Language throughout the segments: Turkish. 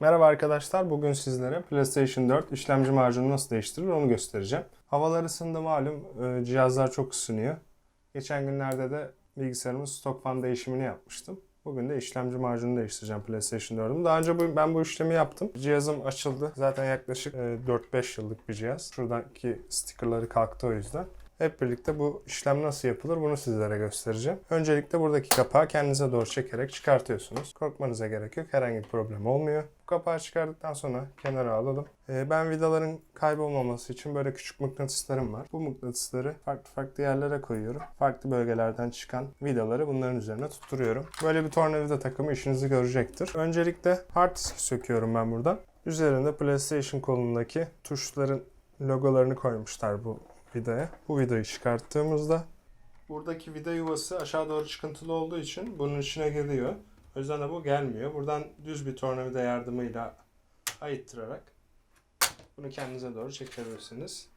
Merhaba arkadaşlar. Bugün sizlere PlayStation 4 işlemci macunu nasıl değiştirilir onu göstereceğim. Havalar ısındı malum. e, Cihazlar çok ısınıyor. Geçen günlerde de bilgisayarımın stok fan değişimini yapmıştım. Bugün de işlemci macunu değiştireceğim PlayStation 4'üm. Daha önce ben bu işlemi yaptım. Cihazım açıldı. Zaten yaklaşık e, 4-5 yıllık bir cihaz. Şuradaki stickerları kalktı o yüzden. Hep birlikte bu işlem nasıl yapılır bunu sizlere göstereceğim. Öncelikle buradaki kapağı kendinize doğru çekerek çıkartıyorsunuz. Korkmanıza gerek yok. Herhangi bir problem olmuyor. Bu kapağı çıkardıktan sonra kenara alalım. Ee, ben vidaların kaybolmaması için böyle küçük mıknatıslarım var. Bu mıknatısları farklı farklı yerlere koyuyorum. Farklı bölgelerden çıkan vidaları bunların üzerine tutturuyorum. Böyle bir tornavida takımı işinizi görecektir. Öncelikle hard söküyorum ben buradan. Üzerinde PlayStation kolundaki tuşların logolarını koymuşlar bu vidaya. Bu vidayı çıkarttığımızda buradaki vida yuvası aşağı doğru çıkıntılı olduğu için bunun içine geliyor. O yüzden de bu gelmiyor. Buradan düz bir tornavida yardımıyla ayıttırarak bunu kendinize doğru çekebilirsiniz.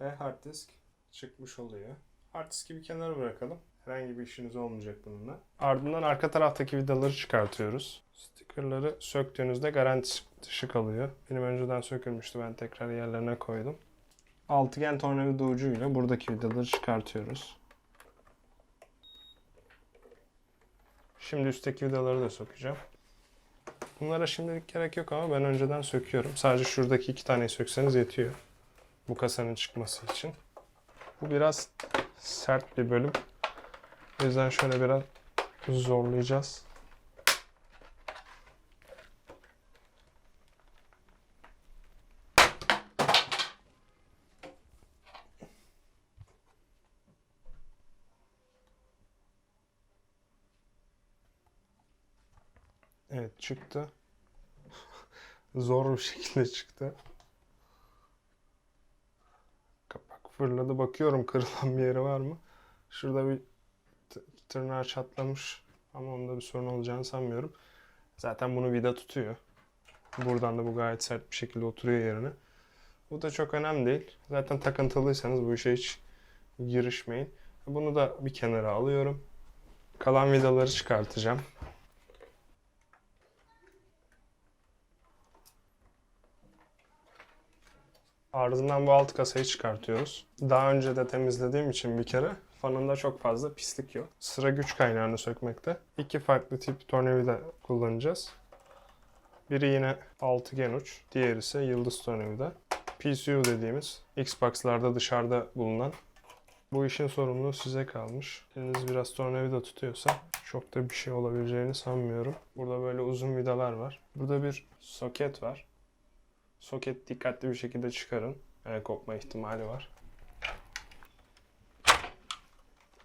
Ve hard disk çıkmış oluyor. Hard diski bir kenara bırakalım. Herhangi bir işiniz olmayacak bununla. Ardından arka taraftaki vidaları çıkartıyoruz. Stickerları söktüğünüzde garanti dışı kalıyor. Benim önceden sökülmüştü. Ben tekrar yerlerine koydum. Altıgen tornavida ucuyla buradaki vidaları çıkartıyoruz. Şimdi üstteki vidaları da sökeceğim. Bunlara şimdilik gerek yok ama ben önceden söküyorum. Sadece şuradaki iki taneyi sökseniz yetiyor. Bu kasanın çıkması için. Bu biraz sert bir bölüm. O yüzden şöyle biraz zorlayacağız. Evet çıktı. Zor bir şekilde çıktı. Kapak fırladı. Bakıyorum kırılan bir yeri var mı? Şurada bir tırnağı çatlamış. Ama onda bir sorun olacağını sanmıyorum. Zaten bunu vida tutuyor. Buradan da bu gayet sert bir şekilde oturuyor yerine. Bu da çok önemli değil. Zaten takıntılıysanız bu işe hiç girişmeyin. Bunu da bir kenara alıyorum. Kalan vidaları çıkartacağım. Ardından bu alt kasayı çıkartıyoruz. Daha önce de temizlediğim için bir kere fanında çok fazla pislik yok. Sıra güç kaynağını sökmekte. İki farklı tip tornavida kullanacağız. Biri yine altıgen uç, diğeri ise yıldız tornavida. PCU dediğimiz Xbox'larda dışarıda bulunan bu işin sorumluluğu size kalmış. Eliniz biraz tornavida tutuyorsa çok da bir şey olabileceğini sanmıyorum. Burada böyle uzun vidalar var. Burada bir soket var. Soket dikkatli bir şekilde çıkarın. Yani kopma ihtimali var.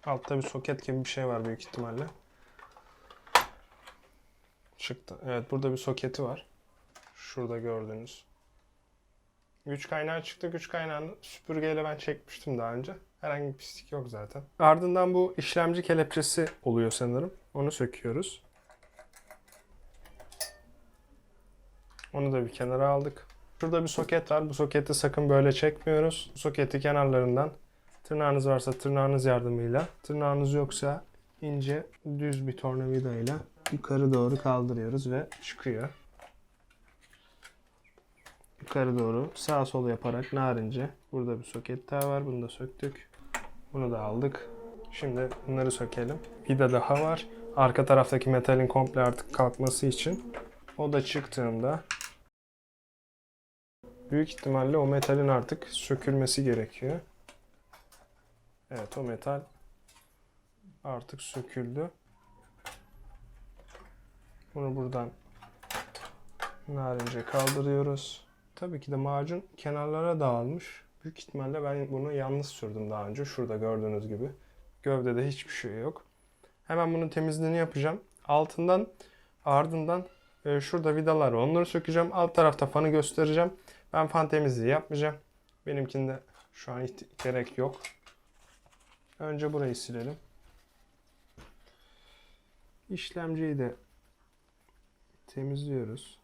Altta bir soket gibi bir şey var büyük ihtimalle. Çıktı. Evet burada bir soketi var. Şurada gördüğünüz. Güç kaynağı çıktı. Güç kaynağını süpürgeyle ben çekmiştim daha önce. Herhangi bir pislik yok zaten. Ardından bu işlemci kelepçesi oluyor sanırım. Onu söküyoruz. Onu da bir kenara aldık. Şurada bir soket var. Bu soketi sakın böyle çekmiyoruz. Bu soketi kenarlarından tırnağınız varsa tırnağınız yardımıyla, tırnağınız yoksa ince düz bir tornavida ile yukarı doğru kaldırıyoruz ve çıkıyor. Yukarı doğru sağ sol yaparak narince. Burada bir soket daha var. Bunu da söktük. Bunu da aldık. Şimdi bunları sökelim. Vida daha var. Arka taraftaki metalin komple artık kalkması için. O da çıktığında büyük ihtimalle o metalin artık sökülmesi gerekiyor. Evet o metal artık söküldü. Bunu buradan narince kaldırıyoruz. Tabii ki de macun kenarlara dağılmış. Büyük ihtimalle ben bunu yalnız sürdüm daha önce. Şurada gördüğünüz gibi. Gövdede hiçbir şey yok. Hemen bunun temizliğini yapacağım. Altından ardından e, şurada vidalar var. Onları sökeceğim. Alt tarafta fanı göstereceğim. Ben fan temizliği yapmayacağım. Benimkinde şu an gerek yok. Önce burayı silelim. İşlemciyi de temizliyoruz.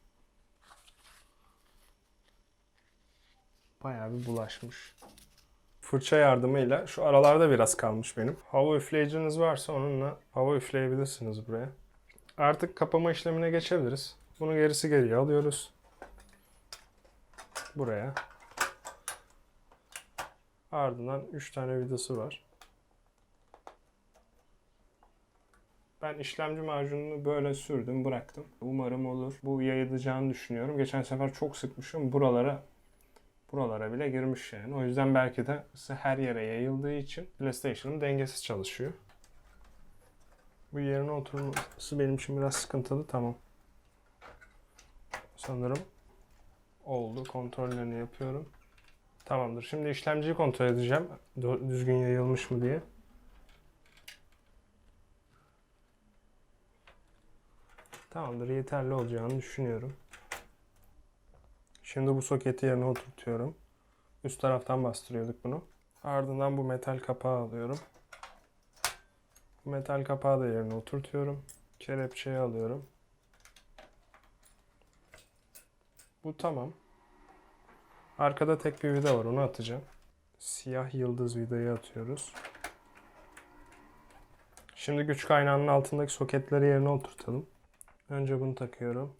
Bayağı bir bulaşmış. Fırça yardımıyla şu aralarda biraz kalmış benim. Hava üfleyiciniz varsa onunla hava üfleyebilirsiniz buraya. Artık kapama işlemine geçebiliriz. Bunu gerisi geriye alıyoruz. Buraya. Ardından 3 tane vidası var. Ben işlemci macununu böyle sürdüm, bıraktım. Umarım olur. Bu yayılacağını düşünüyorum. Geçen sefer çok sıkmışım. Buralara buralara bile girmiş yani. O yüzden belki de her yere yayıldığı için PlayStation'ın dengesiz çalışıyor. Bu yerine oturması benim için biraz sıkıntılı. Tamam. Sanırım oldu. Kontrollerini yapıyorum. Tamamdır. Şimdi işlemciyi kontrol edeceğim. Düzgün yayılmış mı diye. Tamamdır. Yeterli olacağını düşünüyorum. Şimdi bu soketi yerine oturtuyorum. Üst taraftan bastırıyorduk bunu. Ardından bu metal kapağı alıyorum. Bu metal kapağı da yerine oturtuyorum. Kelepçeyi alıyorum. Bu tamam. Arkada tek bir vida var onu atacağım. Siyah yıldız vidayı atıyoruz. Şimdi güç kaynağının altındaki soketleri yerine oturtalım. Önce bunu takıyorum.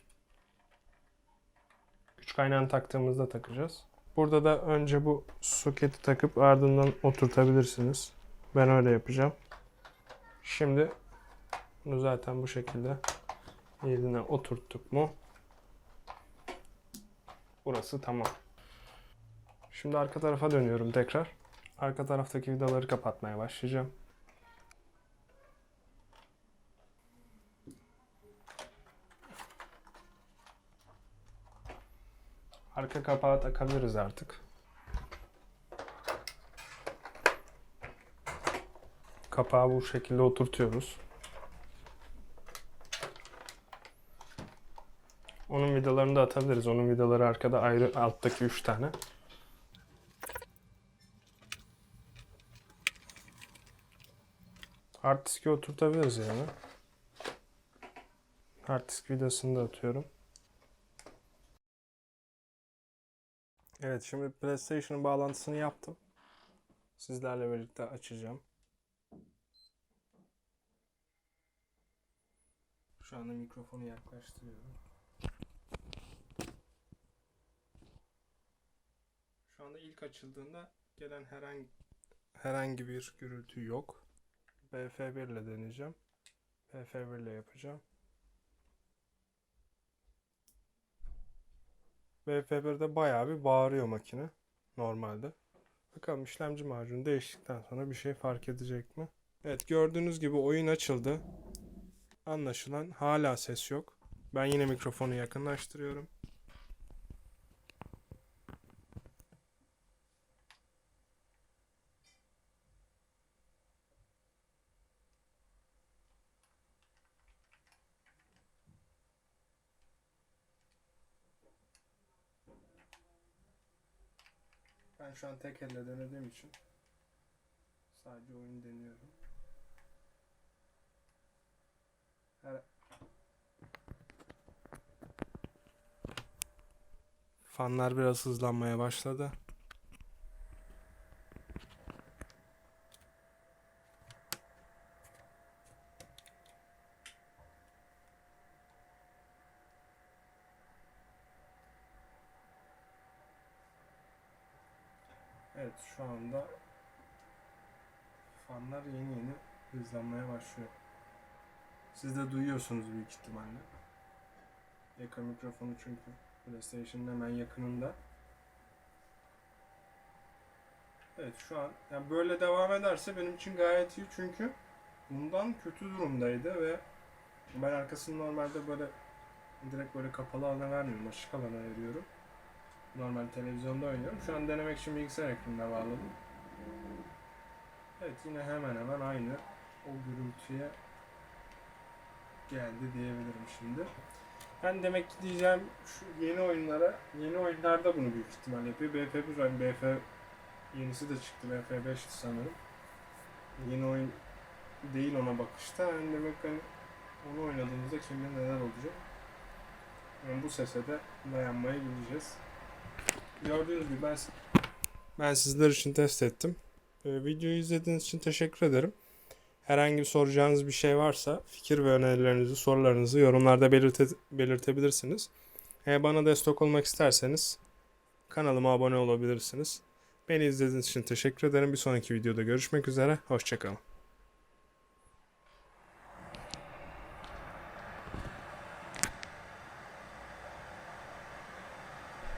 Güç kaynağını taktığımızda takacağız. Burada da önce bu soketi takıp ardından oturtabilirsiniz. Ben öyle yapacağım. Şimdi bunu zaten bu şekilde yerine oturttuk mu? Burası tamam. Şimdi arka tarafa dönüyorum tekrar. Arka taraftaki vidaları kapatmaya başlayacağım. Arka kapağı takabiliriz artık. Kapağı bu şekilde oturtuyoruz. Onun vidalarını da atabiliriz. Onun vidaları arkada ayrı alttaki 3 tane. Hard diski oturtabiliriz yani. Hard disk vidasını da atıyorum. Evet şimdi PlayStation'ın bağlantısını yaptım. Sizlerle birlikte açacağım. Şu anda mikrofonu yaklaştırıyorum. Anda ilk açıldığında gelen herhangi herhangi bir gürültü yok. BF1 ile deneyeceğim. BF1 ile yapacağım. BF1'de bayağı bir bağırıyor makine normalde. Bakalım işlemci macunu değiştikten sonra bir şey fark edecek mi? Evet gördüğünüz gibi oyun açıldı. Anlaşılan hala ses yok. Ben yine mikrofonu yakınlaştırıyorum. Ben şu an tek elle denediğim için sadece oyun deniyorum. Her... Fanlar biraz hızlanmaya başladı. Evet şu anda fanlar yeni yeni hızlanmaya başlıyor. Siz de duyuyorsunuz büyük ihtimalle. Yakın mikrofonu çünkü PlayStation'ın hemen yakınında. Evet şu an yani böyle devam ederse benim için gayet iyi çünkü bundan kötü durumdaydı ve ben arkasını normalde böyle direkt böyle kapalı alana vermiyorum. Açık alana veriyorum. Normal televizyonda oynuyorum. Şu an denemek için bilgisayar ekranına bağladım. Evet yine hemen hemen aynı o gürültüye geldi diyebilirim şimdi. Ben demek ki diyeceğim şu yeni oyunlara, yeni oyunlarda bunu büyük ihtimal yapıyor. BF1 hani BF yenisi de çıktı. BF5'ti sanırım. Yeni oyun değil ona bakışta. Yani demek hani onu oynadığımızda kim bilir neler olacak. Yani bu sese de dayanmayı bileceğiz. Gördüğünüz gibi ben ben sizler için test ettim. Ee, videoyu izlediğiniz için teşekkür ederim. Herhangi bir soracağınız bir şey varsa fikir ve önerilerinizi, sorularınızı yorumlarda belirte, belirtebilirsiniz. Eğer bana destek olmak isterseniz kanalıma abone olabilirsiniz. Beni izlediğiniz için teşekkür ederim. Bir sonraki videoda görüşmek üzere. Hoşçakalın.